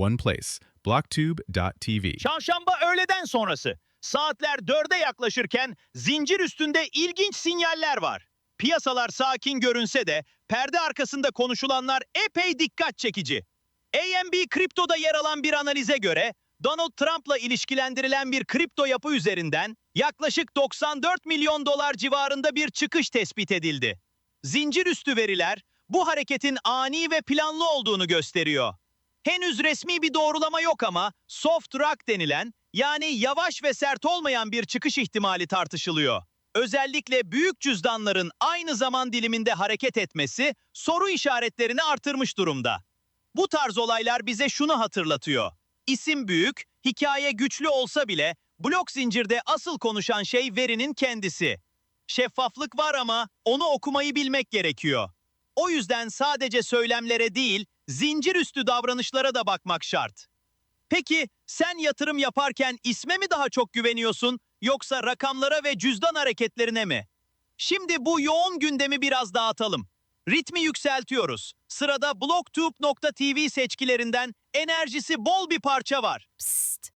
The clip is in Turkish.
one place. Blocktube.tv. Çarşamba öğleden sonrası. Saatler 4'e yaklaşırken zincir üstünde ilginç sinyaller var. Piyasalar sakin görünse de perde arkasında konuşulanlar epey dikkat çekici. AMB kriptoda yer alan bir analize göre Donald Trump'la ilişkilendirilen bir kripto yapı üzerinden yaklaşık 94 milyon dolar civarında bir çıkış tespit edildi. Zincir üstü veriler bu hareketin ani ve planlı olduğunu gösteriyor. Henüz resmi bir doğrulama yok ama soft rock denilen yani yavaş ve sert olmayan bir çıkış ihtimali tartışılıyor. Özellikle büyük cüzdanların aynı zaman diliminde hareket etmesi soru işaretlerini artırmış durumda. Bu tarz olaylar bize şunu hatırlatıyor. İsim büyük, hikaye güçlü olsa bile blok zincirde asıl konuşan şey verinin kendisi. Şeffaflık var ama onu okumayı bilmek gerekiyor. O yüzden sadece söylemlere değil, zincir üstü davranışlara da bakmak şart. Peki sen yatırım yaparken isme mi daha çok güveniyorsun yoksa rakamlara ve cüzdan hareketlerine mi? Şimdi bu yoğun gündemi biraz dağıtalım. Ritmi yükseltiyoruz. Sırada blocktube.tv seçkilerinden enerjisi bol bir parça var. Psst.